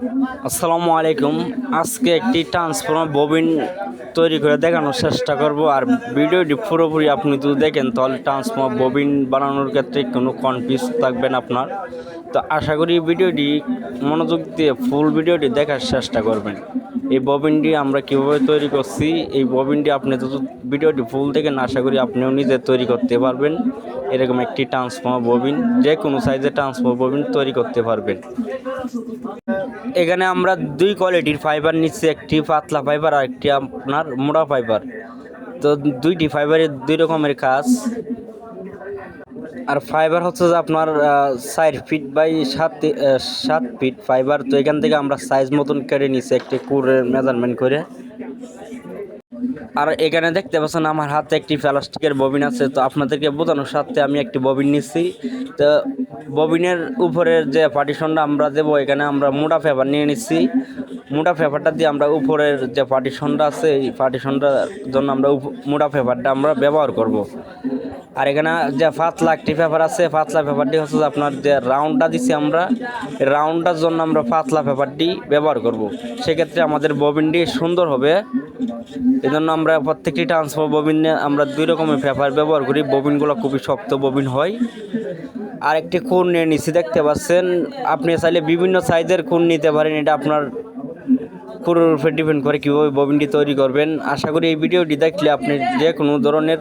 আসসালামু আলাইকুম। আজকে একটি ট্রান্সফর্মার ববিন তৈরি করে দেখানোর চেষ্টা করব। আর ভিডিওটি পুরোপুরি আপনি যদি দেখেন, তাহলে ট্রান্সফর্মার ববিন বানানোর ক্ষেত্রে কোনো কনফিউজ থাকবেন আপনার। তো আশা করি ভিডিওটি মনোযোগ দিয়ে ফুল ভিডিওটি দেখার চেষ্টা করবেন। এই ববিনটি আমরা কীভাবে তৈরি করছি, এই ববিনটি আপনি যদি ভিডিওটি ফুল দেখেন, আশা করি আপনিও নিজে তৈরি করতে পারবেন। এরকম একটি ট্রান্সফর্মার ববিন যে কোনো সাইজের ট্রান্সফর্মার ববিন তৈরি করতে পারবেন। এখানে আমরা দুই কোয়ালিটির ফাইবার নিচ্ছি, একটি পাতলা ফাইবার আর একটি আপনার মোটা ফাইবার তো দুইটি ফাইবারের দুই রকমের কাজ। আর ফাইবার হচ্ছে যে আপনার চার ফিট বাই সাত সাত ফিট ফাইবার তো এখান থেকে আমরা সাইজ মতন কেটে নিচ্ছি, একটি কুরের মেজারমেন্ট করে। আর এখানে দেখতে পাচ্ছেন আমার হাতে একটি প্লাস্টিকের ববিন আছে, তো আপনাদেরকে বোঝানোর সাথে আমি একটি ববিন নিচ্ছি তো ববিনের উপরের যে পার্টিশনটা আমরা দেবো, এখানে আমরা মোটা পেপার নিয়ে নিচ্ছি মোটা পেপারটা দিয়ে আমরা উপরের যে পার্টিশনটা আছে, এই পার্টিশনটার জন্য আমরা মোটা পেপারটা আমরা ব্যবহার করব। আর এখানে যে পাতলা একটি পেপার আছে, পাতলা পেপারটি হচ্ছে আপনার যে রাউন্ডটা দিচ্ছি আমরা রাউন্ডটার জন্য আমরা পাতলা পেপারটি ব্যবহার করব। সেক্ষেত্রে আমাদের ববিনটি সুন্দর হবে এই জন্য আমরা প্রত্যেকটি ট্রান্সফার ববিনে আমরা দুই রকমের পেপার ব্যবহার করি। ববিনগুলো খুবই শক্ত ববিন হয়। আর একটি কোন নিয়ে নিচে দেখতে পাচ্ছেন। আপনি চাইলে বিভিন্ন সাইজের কোন নিতে পারেন। এটা আপনার পুরোর উপরে ডিপেন্ড করে কীভাবে ববিনটি তৈরি করবেন। আশা করি এই ভিডিওটি দেখলে আপনি যে কোনো ধরনের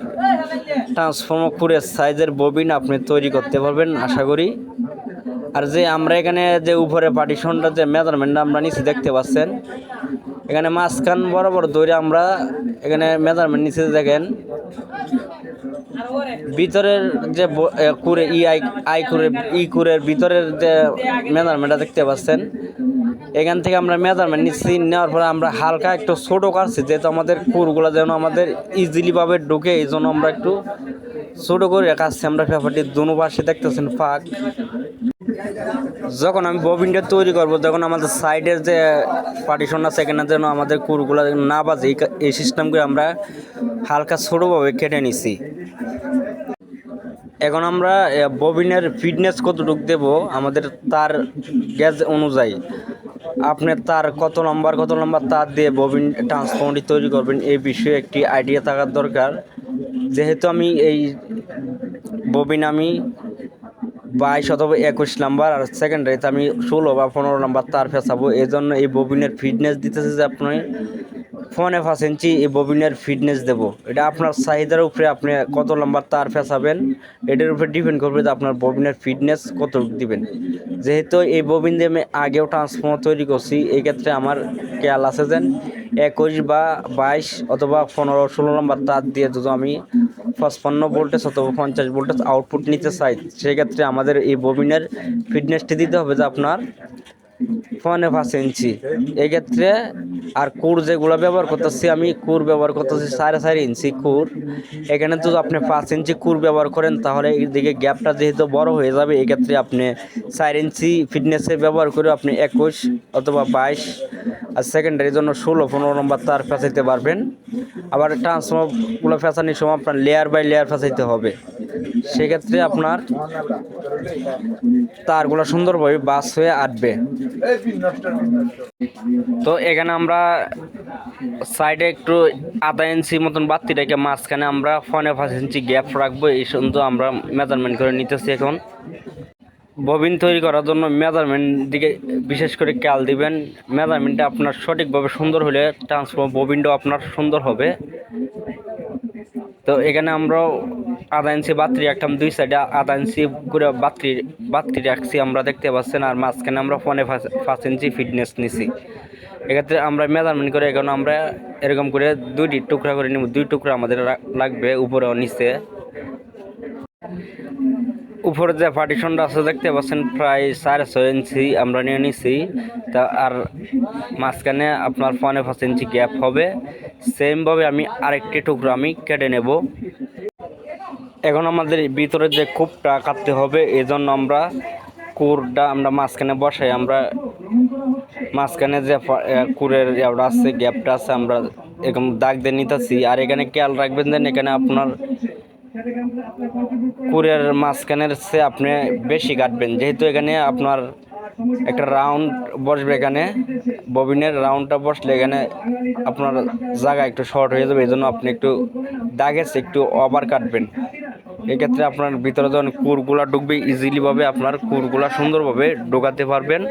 ট্রান্সফর্মার কুরের সাইজের ববিন আপনি তৈরি করতে পারবেন। আশা করি আর যে আমরা এখানে যে উপরে পার্টিশনটা যে মেজারমেন্টটা আমরা নিচে দেখতে পাচ্ছেন, এখানে মাঝখান বরাবর দৌড়ে আমরা এখানে মেজারমেন্ট নিচে দেখেন। ভিতরের যে কুরে ই আই আই কুরে, ই কুরের ভিতরের যে মেজারমেন্টটা দেখতে পাচ্ছেন, এখান থেকে আমরা মেজারমেন্ট নিচ্ছি নেওয়ার পরে আমরা হালকা একটু ছোটো কাটছি যেহেতু আমাদের কুরগুলো যেন আমাদের ইজিলিভাবে ঢুকে, এই জন্য আমরা একটু ছোটো করে কাটছি। আমরা পেপারটি দুনো পাশে দেখতেছেন ফাঁক। যখন আমি ববিনটা তৈরি করব, তখন আমাদের সাইডের যে পার্টিশন আছে, এখানে যেন আমাদের কুরগুলো না বাজে, এই কা- এই সিস্টেম করে আমরা হালকা ছোটোভাবে কেটে নিছি। এখন আমরা ববিনের ফিটনেস কতটুকু দেব, আমাদের তার গ্যাস অনুযায়ী। আপনি তার কত নম্বর কত নম্বর তার দিয়ে ববিন ট্রান্সফর্মারটি তৈরি করবেন এই বিষয়ে একটি আইডিয়া থাকার দরকার। যেহেতু আমি এই ববিন আমি বাইশ অথবা একুশ নাম্বার আর সেকেন্ড সেকেন্ডারিতে আমি ষোলো বা পনেরো নাম্বার তার ফেসাবো। এই জন্য এই ববিনের ফিটনেস দিতেছে যে আপনি ফোনে পাঁচ ইঞ্চি এই ববিনের ফিটনেস দেবো। এটা আপনার চাহিদার উপরে আপনি কত নাম্বার তার ফেসাবেন, এটার উপরে ডিপেন্ড করবে যে আপনার ববিনের ফিটনেস কত দিবেন। যেহেতু এই ববিন দিয়ে আমি আগেও ট্রান্সফর্মার তৈরি করছি, এই ক্ষেত্রে আমার খেয়াল আছে যেন একুশ বা বাইশ অথবা পনেরো, ষোলো নম্বর তার দিয়ে যদি আমি পঁচপান্ন ভোল্টেজ অথবা পঞ্চাশ ভোল্টেজ আউটপুট নিতে চাই। সেক্ষেত্রে আমাদের এই ববিনের ফিটনেসটি দিতে হবে যে আপনার ফোনে পাঁচ ইঞ্চি। এক্ষেত্রে আর কুর যেগুলো ব্যবহার করতেছি আমি, কুর ব্যবহার করতেছি সাড়ে চারি ইঞ্চি কুর। এখানে যদি আপনি পাঁচ ইঞ্চি কুর ব্যবহার করেন, তাহলে এইদিকে গ্যাপটা যেহেতু বড় হয়ে যাবে, এক্ষেত্রে আপনি চার ইঞ্চি ফিটনেসের ব্যবহার করে আপনি একুশ অথবা বাইশ আর সেকেন্ডারির জন্য ষোলো, পনেরো নম্বর তার ফেঁচাইতে পারবেন। আবার ট্রান্সফর্মারগুলো ফেঁচানোর সময় আপনার লেয়ার বাই লেয়ার ফেঁচাইতে হবে। সেক্ষেত্রে আপনার তারগুলো সুন্দরভাবে বাস হয়ে আটবে। তো এখানে আমরা সাইডে একটু আধা ইঞ্চি মতন বাতি রেখে মাঝখানে আমরা ফোনে পাঁচ ইঞ্চি গ্যাপ রাখব। এই সুন্দর আমরা মেজারমেন্ট করে নিতেছি এখন। ববিন তৈরি করার জন্য মেজারমেন্ট দিকে বিশেষ করে খেয়াল দিবেন। মেজারমেন্টটা আপনার সঠিকভাবে সুন্দর হলে ট্রান্সফর্ম ববিনটাও আপনার সুন্দর হবে। তো এখানে আমরা আধা ইঞ্চি বাত্রি রাখতাম দুই সাইডে আধা ইঞ্চি করে বাত্রি বাত্রি রাখছি আমরা দেখতে পাচ্ছেন, আর মাঝখানে আমরা ফোনে পাঁচ ইঞ্চি ফিটনেস নিছি। এক্ষেত্রে আমরা মেজারমেন্ট করে এখন আমরা এরকম করে দুইটি টুকরা করে নিব। দুই টুকরা আমাদের লাগবে উপরে নিচে। উপরে যে পার্টিশনটা আছে, দেখতে পাচ্ছেন প্রায় সাড়ে ছয় ইঞ্চি আমরা নিয়ে নিছি। তা আর মাঝখানে আপনার পনেরো পাঁচ ইঞ্চি গ্যাপ হবে। সেমভাবে আমি আরেকটি টুকরো আমি কেটে নেব। এখন আমাদের ভিতরে যে কূপটা কাটতে হবে এই জন্য আমরা কুরটা আমরা মাঝখানে বসাই। আমরা মাঝখানে যে কুরের ইয়েটা আছে, গ্যাপটা আছে, আমরা এরকম দাগ দিয়ে নিতেছি। আর এখানে খেয়াল রাখবেন যেন এখানে আপনার কুরের মাঝখানের চেয়ে আপনি বেশি কাটবেন। যেহেতু এখানে আপনার একটা রাউন্ড বসবে এখানে, ববিনের রাউন্ডটা বসলে এখানে আপনার জায়গা একটু শর্ট হয়ে যাবে এই জন্য আপনি একটু দাগেছে একটু ওভার কাটবেন। এক্ষেত্রে আপনার ভিতরে যখন কুরগুলা ঢুকবে ইজিলিভাবে আপনার কুরগুলা সুন্দরভাবে ঢোকাতে পারবেন।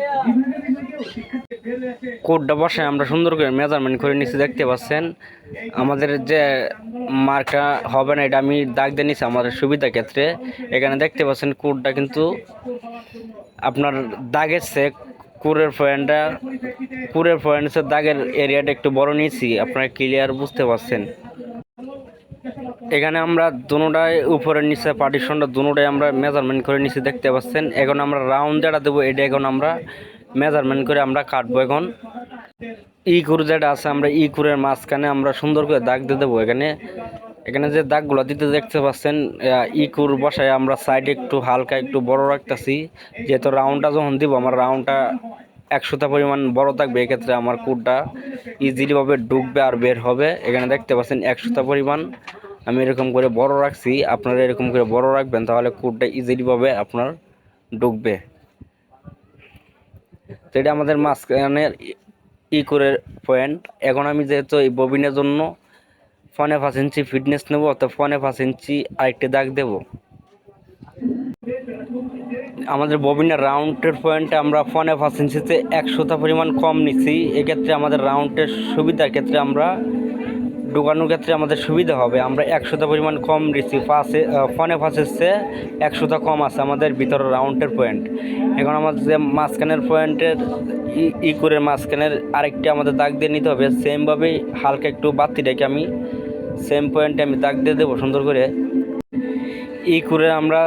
কোডটা বসে আমরা সুন্দর করে মেজারমেন্ট করে নিচে দেখতে পাচ্ছেন? আমাদের যে মার্কটা হবে না, এটা আমি দাগ দিয়ে নিছি আমাদের সুবিধা ক্ষেত্রে। এখানে দেখতে পাচ্ছেন কোডটা কিন্তু আপনার দাগের সে কুরের পয়েন্টটা, কুরের পয়েন্টের দাগের এরিয়াটা একটু বড় নিয়েছি, আপনারা ক্লিয়ার বুঝতে পারছেন। এখানে আমরা দুটাই উপরে নিচে পার্টিশনটা দুটাই আমরা মেজারমেন্ট করে নিচে দেখতে পাচ্ছেন? এখন আমরা রাউন্ড যেটা দেবো, এটা এখন আমরা মেজারমেন্ট করে আমরা কাটবো এখন। ই কুর যেটা আছে, আমরা ই কুরের মাঝখানে আমরা সুন্দর করে দাগ দিয়ে দেবো। এখানে এখানে যে দাগগুলো দিতে দেখতে পাচ্ছেন ই কুর বসায় আমরা সাইডে একটু হালকা একটু বড় রাখতেছি। যেহেতু রাউন্ডটা যখন দিব, আমার রাউন্ডটা একশোটা পরিমাণ বড় থাকবে, এক্ষেত্রে আমার কুরটা ইজিলিভাবে ঢুকবে আর বের হবে। এখানে দেখতে পাচ্ছেন একশোটা পরিমাণ। আমি এরকম করে বড় রাখছি। আপনারা এরকম করে বড় রাখবেন, তাহলে কুরটা ইজিলিভাবে আপনার ঢুকবে এটা আমাদের মাঝখানের ই করে পয়েন্ট এখন আমি যেহেতু এই ববিনের জন্য ফোনে পাঁচ ইঞ্চি ফিটনেস নেব তো ফোনে পাঁচ ইঞ্চি আরেকটি দাগ দেব। আমাদের ববিনের রাউন্ডের পয়েন্টে আমরা ফোনে পাঁচ ইঞ্চিতে একশোটা পরিমাণ কম নিচ্ছি। এক্ষেত্রে আমাদের রাউন্ডের সুবিধার ক্ষেত্রে আমরা ঢুকানোর ক্ষেত্রে আমাদের সুবিধা হবে। আমরা একশোটা পরিমাণ কম দিচ্ছি। পাশে ফোনে চেয়ে একশোটা কম আছে আমাদের ভিতরে রাউন্ডের পয়েন্ট এখন আমাদের যে মাঝখানের পয়েন্টের ই করে মাঝখানের আরেকটি আমাদের দাগ দিয়ে নিতে হবে। সেমভাবেই হালকা একটু বাতি রেখে আমি সেম পয়েন্টে আমি দাগ দিয়ে দেবো, সুন্দর করে। ই করে আমরা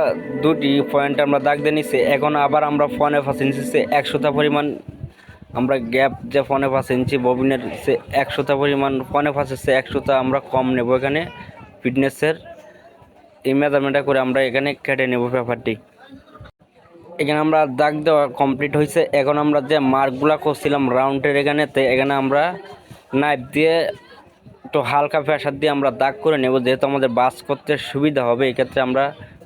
দুটি পয়েন্ট আমরা দাগ দিয়ে নিচ্ছি। এখন আবার আমরা ফোনে পাঁচ ইঞ্চিতে একশোটা পরিমাণ আমরা গ্যাপ যে ফোনে পাঁচ ইঞ্চি ববিনের সে একশোটা পরিমাণ ফোনে পাঁচের সে একশোটা আমরা কম নেব এখানে ফিটনেসের এই মেজারমেন্টটা করে আমরা এখানে কেটে নেব পেপারটি এখানে আমরা দাগ দেওয়া কমপ্লিট হয়েছে। এখন আমরা যে মার্কগুলো করছিলাম রাউন্ডের এখানে, তো এখানে আমরা নাইফ দিয়ে একটু হালকা প্রেশার দিয়ে আমরা দাগ করে নেব। যেহেতু আমাদের বাস করতে সুবিধা হবে, এক্ষেত্রে আমরা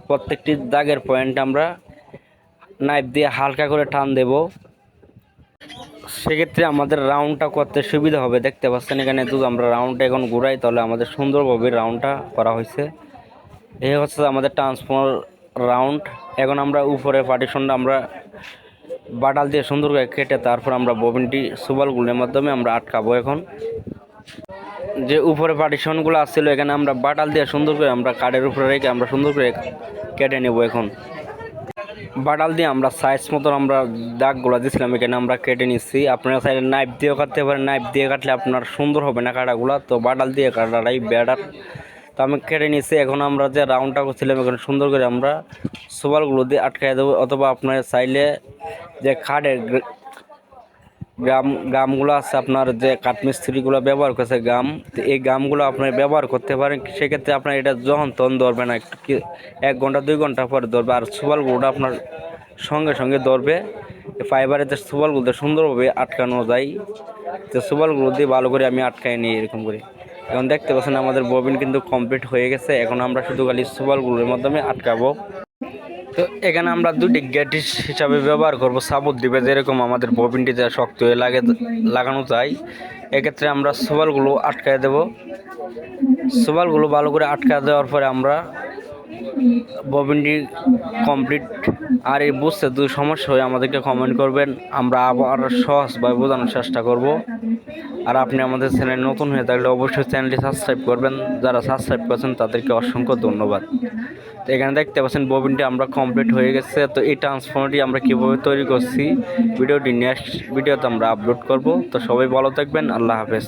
প্রত্যেকটি দাগের পয়েন্ট আমরা নাইফ দিয়ে হালকা করে টান দেব। সেক্ষেত্রে আমাদের রাউন্ডটা করতে সুবিধা হবে। দেখতে পাচ্ছেন এখানে যদি আমরা রাউন্ডটা এখন ঘুরাই, তাহলে আমাদের সুন্দরভাবে রাউন্ডটা করা হয়েছে। এ হচ্ছে আমাদের ট্রান্সফর্মার রাউন্ড এখন আমরা উপরে পার্টিশনটা আমরা বাটাল দিয়ে সুন্দর করে কেটে তারপর আমরা ববিনটি সুবালগুলোর মাধ্যমে আমরা আটকাবো এখন। যে উপরে পার্টিশনগুলো আসছিল, এখানে আমরা বাটাল দিয়ে সুন্দর করে আমরা কাঠের উপরে রেখে আমরা সুন্দর করে কেটে নেব এখন। বাটাল দিয়ে আমরা সাইজ মতন আমরা দাগগুলো দিয়েছিলাম এখানে, আমরা কেটে নিচ্ছি। আপনারা সাইডে নাইফ দিয়েও কাটতে পারেন নাইফ দিয়ে কাটলে আপনার সুন্দর হবে না কাটাগুলো। তো বাটাল দিয়ে কাটাটাই বেটার তো আমি কেটে নিচ্ছি, এখন আমরা যে রাউন্ডটা করছিলাম, এখানে সুন্দর করে আমরা সোবালগুলো দিয়ে আটকাই দেবো। অথবা আপনার চাইলে যে খাটের গ্রাম, গ্রামগুলো আছে আপনার যে কাঠমিস্ত্রিগুলো ব্যবহার করছে গ্রাম, তো এই গ্রামগুলো আপনার ব্যবহার করতে পারেন, সেক্ষেত্রে আপনার এটা যখন তখন ধরবে না, একটু এক ঘণ্টা, দুই ঘণ্টা পরে ধরবে, আর সুবালগুলো আপনার সঙ্গে সঙ্গে ধরবে ফাইবারের যে সুবালগুলো সুন্দরভাবে আটকানো যায়, তো সুবালগুলো দিয়ে ভালো করে আমি আটকাই নিই এরকম করে। এখন দেখতে পাচ্ছেন আমাদের ববিন কিন্তু কমপ্লিট হয়ে গেছে, এখন আমরা শুধু খালি সুবালগুলোর মাধ্যমে আটকাবো। তো এখানে আমরা দুটি গেট হিসাবে ব্যবহার করব। সাবুত দিবে যেরকম আমাদের ববিনটিতে শক্ত হয়ে লাগে, লাগানো যায়। এক্ষেত্রে আমরা সোবালগুলো আটকায় দেব। সোবালগুলো ভালো করে আটকা দেওয়ার পরে আমরা ববিনটি কমপ্লিট। আর এই বুঝতে দুই সমস্যা হয়ে আমাদেরকে কমেন্ট করবেন। আমরা আবার সহজভাবে বোঝানোর চেষ্টা করব। আর আপনি আমাদের চ্যানেল নতুন হয়ে থাকলে অবশ্যই চ্যানেলটি সাবস্ক্রাইব করবেন। যারা সাবস্ক্রাইব করছেন তাদেরকে অসংখ্য ধন্যবাদ। এখানে দেখতে পাচ্ছেন ববিনটি আমরা কমপ্লিট হয়ে গেছে। তো এই ট্রান্সফর্মারটি আমরা কীভাবে তৈরি করছি, ভিডিওটি নেক্সট ভিডিওতে আমরা আপলোড করব। তো সবাই ভালো থাকবেন, আল্লাহ হাফেজ।